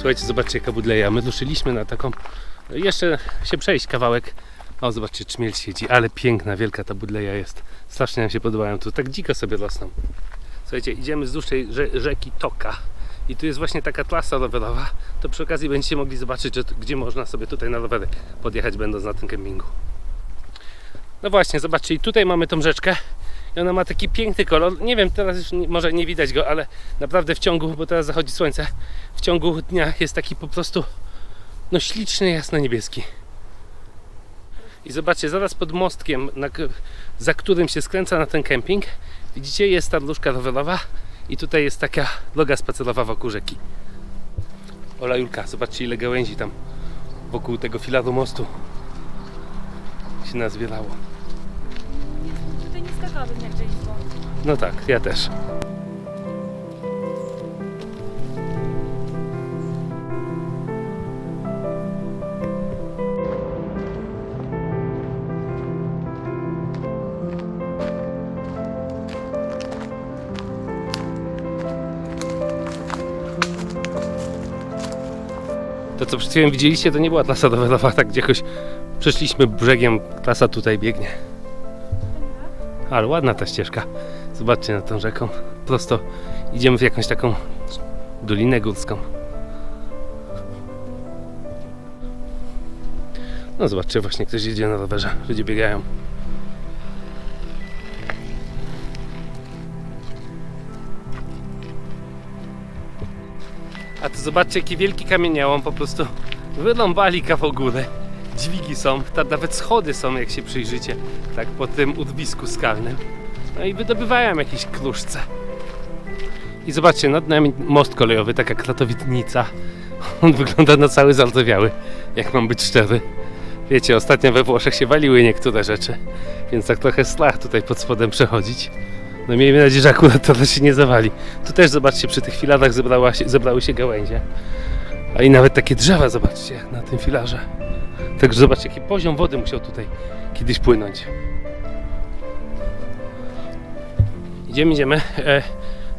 Słuchajcie, zobaczcie jaka budleja. My ruszyliśmy na taką, jeszcze się przejść kawałek. O, zobaczcie, czmiel siedzi, ale piękna, wielka ta budleja jest. Strasznie nam się podobają tu, tak dziko sobie rosną. Słuchajcie, idziemy wzdłuż tej rze- rzeki Toka. I tu jest właśnie taka trasa rowerowa. To przy okazji będziecie mogli zobaczyć, gdzie można sobie tutaj na rowery podjechać, będąc na tym kempingu. No właśnie, zobaczcie, i tutaj mamy tą rzeczkę. I ona ma taki piękny kolor. Nie wiem, teraz już nie, może nie widać go, ale naprawdę w ciągu, bo teraz zachodzi słońce, w ciągu dnia jest taki po prostu no śliczny, jasno-niebieski. I zobaczcie, zaraz pod mostkiem, na, za którym się skręca na ten kemping, widzicie, jest ta dróżka rowerowa i tutaj jest taka droga spacerowa wokół rzeki. Ola Julka, zobaczcie ile gałęzi tam wokół tego filaru mostu się nazbierało. Bond. No tak, ja też. To co przed chwilą widzieliście, to nie była trasa rowerowa, tak gdzie jakoś przeszliśmy brzegiem, trasa tutaj biegnie. Ale ładna ta ścieżka. Zobaczcie na tą rzeką. Prosto idziemy w jakąś taką dolinę górską. No zobaczcie, właśnie ktoś jedzie na rowerze. Ludzie biegają. A tu zobaczcie, jaki wielki kamieniołom po prostu wyrąbali kawał góry. Dźwigi są, ta, nawet schody są, jak się przyjrzycie, tak po tym udwisku skalnym. No i wydobywają jakieś kruszce. I zobaczcie, nad nami most kolejowy, taka kratowitnica. On wygląda na cały zardzewiały, jak mam być szczery. Wiecie, ostatnio we Włoszech się waliły niektóre rzeczy, więc tak trochę strach tutaj pod spodem przechodzić. No miejmy nadzieję, że akurat to się nie zawali. Tu też zobaczcie, przy tych filarach zebrała się, zebrały się gałęzie. A i nawet takie drzewa, zobaczcie, na tym filarze. Także zobaczcie, jaki poziom wody musiał tutaj kiedyś płynąć. Idziemy, idziemy. E,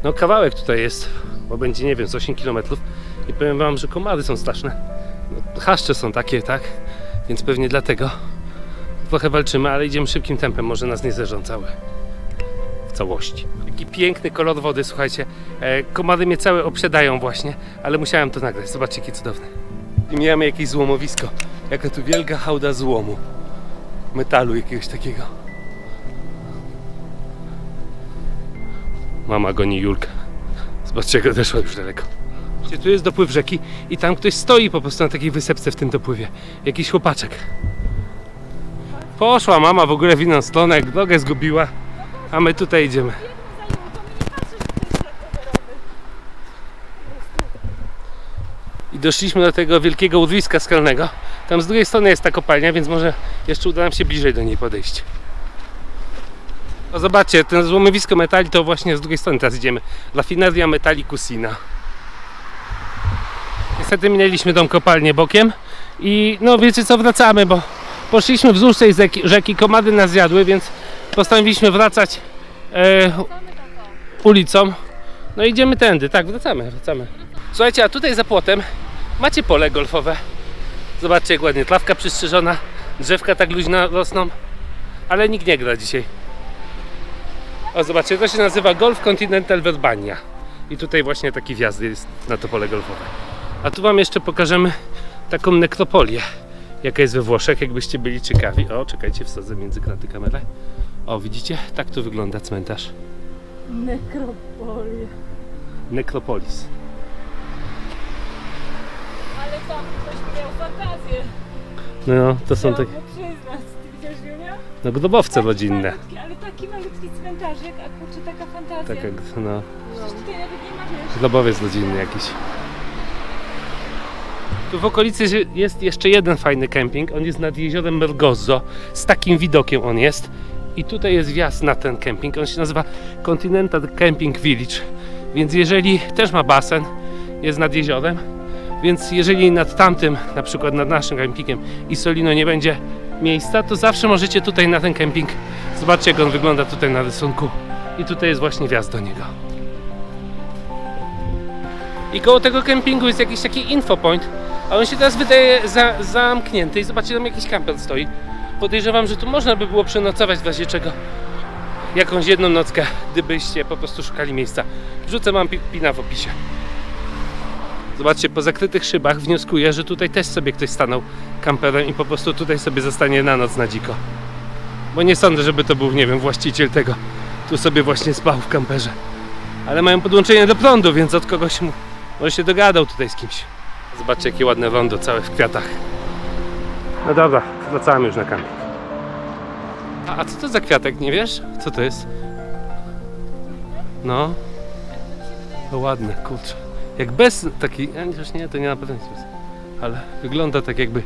no kawałek tutaj jest, bo będzie, nie wiem, z 8 km. I powiem wam, że komary są straszne. No, chaszcze są takie, tak? Więc pewnie dlatego trochę walczymy, ale idziemy szybkim tempem, może nas nie zeżą całe. W całości. Jaki piękny kolor wody, słuchajcie. E, komary mnie całe obsiadają właśnie, ale musiałem to nagrać. Zobaczcie, jakie cudowne. I mijamy jakieś złomowisko. Jaka tu wielka hałda złomu. Metalu jakiegoś takiego. Mama goni Julkę. Zobaczcie, jak odeszła już daleko. Gdzie tu jest dopływ rzeki i tam ktoś stoi po prostu na takiej wysepce w tym dopływie. Jakiś chłopaczek. Poszła mama w ogóle w inną stronę, drogę zgubiła, a my tutaj idziemy. Doszliśmy do tego wielkiego urwiska skalnego. Tam z drugiej strony jest ta kopalnia, więc może jeszcze uda nam się bliżej do niej podejść. O, zobaczcie, ten złomowisko metali to właśnie z drugiej strony teraz idziemy. Rafineria Metali Kusina. Niestety minęliśmy tą kopalnię bokiem i no wiecie co, wracamy, bo poszliśmy wzdłuż tej rzeki, rzeki komady nas zjadły, więc postanowiliśmy wracać e, ulicą. No idziemy tędy, tak, wracamy, wracamy. Słuchajcie, a tutaj za płotem macie pole golfowe. Zobaczcie jak ładnie, trawka przystrzyżona, drzewka tak luźno rosną, ale nikt nie gra dzisiaj. O, zobaczcie, to się nazywa Golf Continental Verbania. I tutaj właśnie taki wjazd jest na to pole golfowe. A tu Wam jeszcze pokażemy taką nekropolię, jaka jest we Włoszech, jakbyście byli ciekawi. O, czekajcie, wsadzę między kraty kamerę. O, widzicie? Tak tu wygląda cmentarz. Nekropolia. Nekropolis. Tam ktoś miał fantazję. No, to są takie przyznać. Ty widziałeś Julia? no, grobowce rodzinne. malutki, Ale taki malutki cmentarzyk, a kurczę taka fantazja. Tak jak, no, Przecież tutaj nawet nie ma wiesz. grobowiec rodzinny jakiś. Tu w okolicy jest jeszcze jeden fajny kemping. On jest nad jeziorem Mergozzo. Z takim widokiem on jest. I tutaj jest wjazd na ten kemping. On się nazywa Continental Camping Village. Więc jeżeli też ma basen, jest nad jeziorem. Więc jeżeli nad tamtym, na przykład nad naszym kempingiem i Solino nie będzie miejsca, to zawsze możecie tutaj na ten kemping. Zobaczcie jak on wygląda tutaj na rysunku. I tutaj jest właśnie wjazd do niego. I koło tego kempingu jest jakiś taki infopoint, a on się teraz wydaje za, zamknięty i zobaczcie, tam jakiś kamper stoi. Podejrzewam, że tu można by było przenocować w razie czego jakąś jedną nockę, gdybyście po prostu szukali miejsca. Wrzucę mam pi- pina w opisie. Zobaczcie, po zakrytych szybach wnioskuję, że tutaj też sobie ktoś stanął kamperem i po prostu tutaj sobie zostanie na noc na dziko. Bo nie sądzę, żeby to był, nie wiem, właściciel tego. Tu sobie właśnie spał w kamperze. Ale mają podłączenie do prądu, więc od kogoś mu może się dogadał tutaj z kimś. Zobaczcie, jakie ładne rondo, całe w kwiatach. No dobra, wracamy już na kamping. A, a co to za kwiatek, nie wiesz? Co to jest? No. To ładne, kurczę. Jak bez taki, a chociaż nie, to nie na pewno jest. Ale wygląda tak jakby...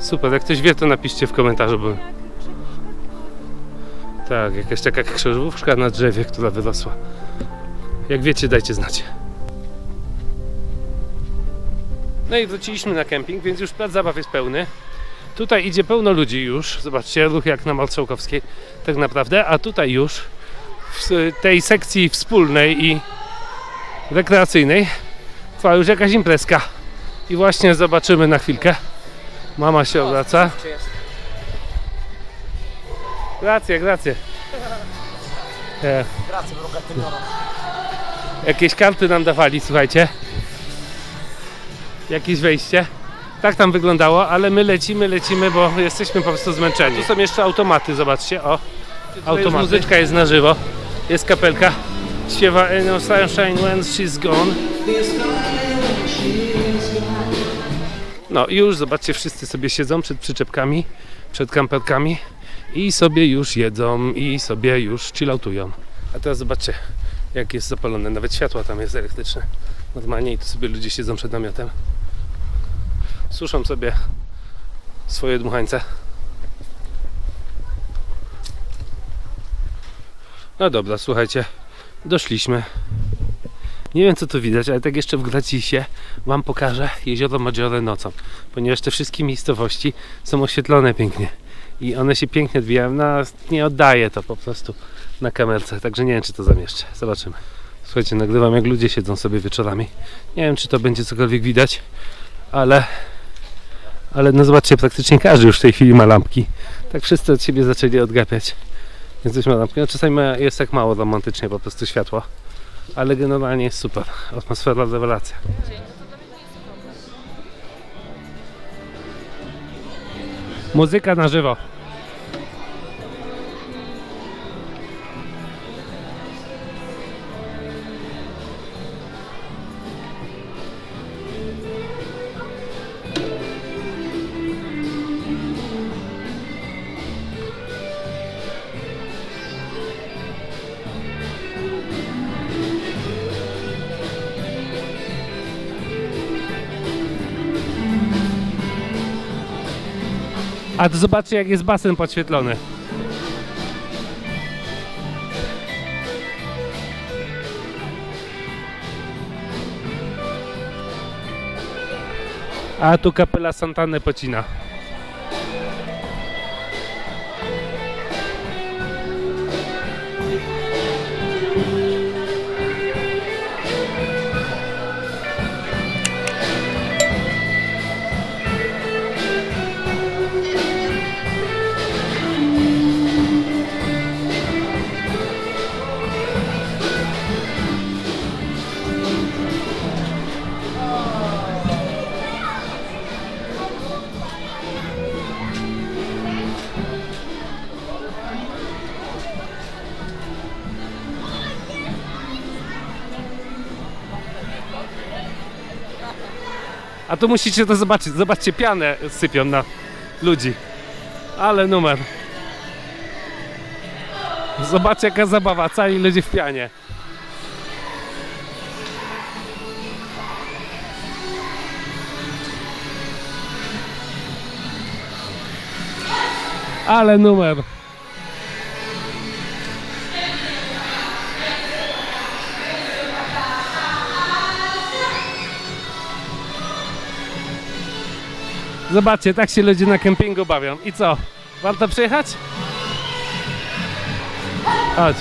Super, jak ktoś wie, to napiszcie w komentarzu, bo... Tak, jakaś taka krzyżówka na drzewie, która wyrosła. Jak wiecie, dajcie znać. No i wróciliśmy na kemping, więc już plac zabaw jest pełny. Tutaj idzie pełno ludzi już. Zobaczcie, ruch jak na Marszałkowskiej tak naprawdę. A tutaj już w tej sekcji wspólnej i rekreacyjnej trwa już jakaś imprezka. I właśnie zobaczymy na chwilkę. Mama się obraca. Grazie, grazie. E, jakieś karty nam dawali, słuchajcie. Jakieś wejście. Tak tam wyglądało, ale my lecimy, lecimy, bo jesteśmy po prostu zmęczeni. Tu są jeszcze automaty, zobaczcie, o. Automaty. Muzyczka jest na żywo. Jest kapelka. Śpiewa "Ain't No Sunshine When She's Gone. No i już zobaczcie, wszyscy sobie siedzą przed przyczepkami, przed kamperkami i sobie już jedzą i sobie już chilloutują. A teraz zobaczcie, jak jest zapalone, nawet światła tam jest elektryczne. Normalnie i tu sobie ludzie siedzą przed namiotem. Suszą sobie swoje dmuchańce. No dobra, słuchajcie, doszliśmy. Nie wiem co tu widać, ale tak jeszcze w Gracisie Wam pokażę jezioro Maggiore nocą, ponieważ te wszystkie miejscowości są oświetlone pięknie i one się pięknie odbijają. No, nie oddaję to po prostu na kamerce, także nie wiem czy to zamieszczę. Zobaczymy. Słuchajcie, nagrywam jak ludzie siedzą sobie wieczorami. Nie wiem czy to będzie cokolwiek widać, ale ale no zobaczcie, praktycznie każdy już w tej chwili ma lampki. Tak wszyscy od siebie zaczęli odgapiać. Ma lampki. No czasami jest tak mało romantycznie po prostu światła. Ale generalnie jest super. Atmosfera rewelacja. Muzyka na żywo. A to zobaczcie jak jest basen podświetlony. A tu kapela Santany Pocina. A tu musicie to zobaczyć. Zobaczcie, pianę sypią na ludzi. Ale numer. Zobaczcie jaka zabawa, cali ludzie w pianie. Ale numer. Zobaczcie, tak się ludzie na kempingu bawią. I co? Warto przyjechać? Chodź.